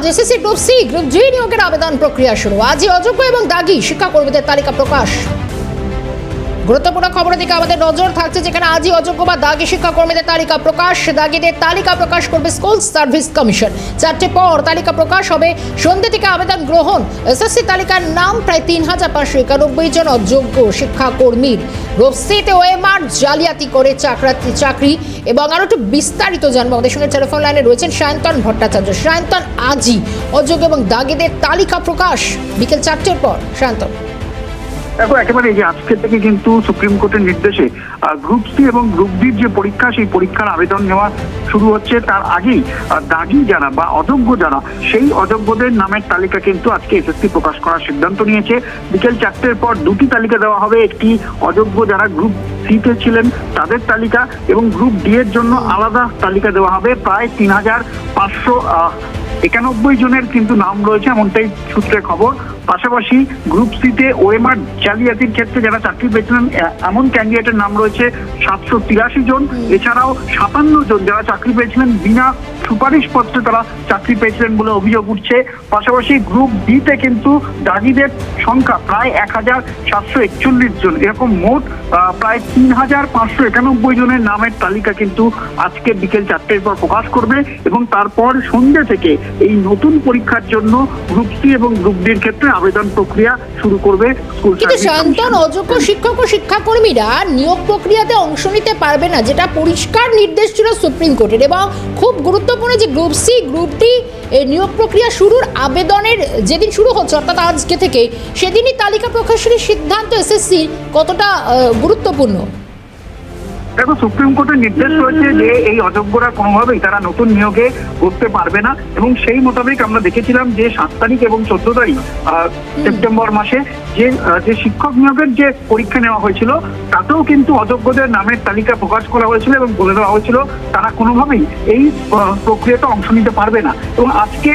আজ SSC group C group G নিয়োগের আবেদন প্রক্রিয়া শুরু। আজই অযোগ্য এবং দাগি শিক্ষাকর্মীদের তালিকা প্রকাশ। গুরুত্বপূর্ণ খবরের দিকে আমাদের নজর থাকছে, যেখানে আজই অযোগ্য বা দাগি শিক্ষাকর্মীদের তালিকা প্রকাশ। দাগিদের তালিকা প্রকাশ করবে স্কুল সার্ভিস কমিশন। চারটে পর তালিকা প্রকাশ হবে। সন্ধ্যে থেকে আবেদন গ্রহণ। এসএসসি তালিকার নাম প্রায় তিন হাজার পাঁচশো একানব্বই জন অযোগ্য শিক্ষাকর্মীর। রোপসিতে ওএমআর জালিয়াতি করে চাকরাতি চাকরি এবং আরও একটু বিস্তারিত জানব। আমাদের সঙ্গে টেলিফোন লাইনে রয়েছেন সায়ন্তন ভট্টাচার্য। সায়ন্তন, আজই অযোগ্য এবং দাগিদের তালিকা প্রকাশ। বিকেল চারটের পর, সায়ন্তন। দেখো, একেবারে এই যে আজকে থেকে কিন্তু সুপ্রিম কোর্টের নির্দেশে গ্রুপ সি এবং গ্রুপ ডির যে পরীক্ষা, সেই পরীক্ষার আবেদন নেওয়া শুরু হচ্ছে। তার আগেই দাগি যারা বা অযোগ্য যারা, সেই অযোগ্যদের নামের তালিকা কিন্তু আজকে এসএসসি প্রকাশ করার সিদ্ধান্ত নিয়েছে। বিকেল চারটের পর দুটি তালিকা দেওয়া হবে। একটি অযোগ্য যারা গ্রুপ সিতে ছিলেন, তাদের তালিকা এবং গ্রুপ ডি এর জন্য আলাদা তালিকা দেওয়া হবে। প্রায় তিন হাজার পাঁচশো একানব্বই জনের কিন্তু নাম রয়েছে, এমনটাই সূত্রে খবর। পাশাপাশি গ্রুপ সিতে ওএমআর জালিয়াতির ক্ষেত্রে যারা চাকরি পেয়েছিলেন এমন ক্যান্ডিডেটের নাম রয়েছে সাতশো তিরাশি জন। এছাড়াও সাতান্ন জন যারা চাকরি পেয়েছিলেন বিনা সুপারিশ পত্রে তারা চাকরি পেয়েছিলেন বলে অভিযোগ উঠছে। পাশাপাশি গ্রুপ ডিতে কিন্তু দাগিদের সংখ্যা প্রায় এক হাজার সাতশো একচল্লিশ জন। এরকম মোট প্রায় তিন হাজার পাঁচশো একানব্বই জনের নামের তালিকা কিন্তু আজকে বিকেল চারটের পর প্রকাশ করবে এবং তারপর সন্ধ্যে থেকে এই নতুন পরীক্ষার জন্য গ্রুপ সি এবং গ্রুপ ডির ক্ষেত্রে আবেদন প্রক্রিয়া শুরু করবে স্কুল কিন্তু সায়ন্তন অযোগ্য শিক্ষক ও শিক্ষাকর্মীরা নিয়োগ প্রক্রিয়াতে অংশ নিতে পারবে না যেটা পরিষ্কার নির্দেশ ছিল সুপ্রিম কোর্টের এবং খুব গুরুত্বপূর্ণ যে গ্রুপ সি গ্রুপটি নিয়োগ প্রক্রিয়া শুরুর আবেদনের যেদিন শুরু হচ্ছে, অর্থাৎ আজকে থেকে সেদিনই তালিকা প্রকাশের সিদ্ধান্ত এসএসসি কতটা গুরুত্বপূর্ণ? দেখো সুপ্রিম কোর্টের নির্দেশ রয়েছে যে এই অযোগ্যরা কোনোভাবেই তারা নতুন নিয়োগে করতে পারবে না। এবং সেই মোতাবেক আমরা দেখেছিলাম যে সাত তারিখ এবং চোদ্দ তারিখ সেপ্টেম্বর মাসে যে যে শিক্ষক নিয়োগের যে পরীক্ষা নেওয়া হয়েছিল তাতেও কিন্তু অযোগ্যদের নামের তালিকা প্রকাশ করা হয়েছিল এবং বলে দেওয়া হয়েছিল তারা কোনোভাবেই এই আহ, প্রক্রিয়াতে অংশ নিতে পারবে না। এবং আজকে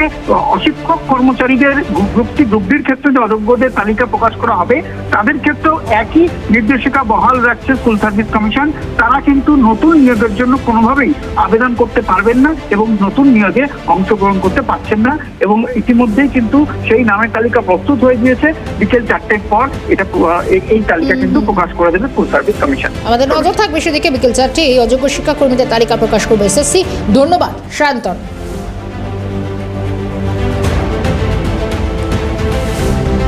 অশিক্ষক কর্মচারীদের গ্রুপ সি গ্রুপ ডির ক্ষেত্রে যে অযোগ্যদের তালিকা প্রকাশ করা হবে তাদের ক্ষেত্রেও একই নির্দেশিকা বহাল রাখছে স্কুল সার্ভিস কমিশন। তারা কিন্তু নতুন নিয়োগের জন্য কোনোভাবেই আবেদন করতে পারবেন না এবং নতুন নিয়োগে অংশগ্রহণ করতে পারছেন না এবং ইতিমধ্যেই কিন্তু সেই নামের তালিকা প্রস্তুত হয়ে গিয়েছে। বিকেল চারটের পর এটা এই- এই তালিকা কিন্তু প্রকাশ করে দেবে ফুল সার্ভিস কমিশন আমাদের নজর থাকবে সেদিকে বিকেল চারটে এই অযোগ্য শিক্ষাকর্মীদের তালিকা প্রকাশ করবে এসএসসি। ধন্যবাদ সায়ন্তন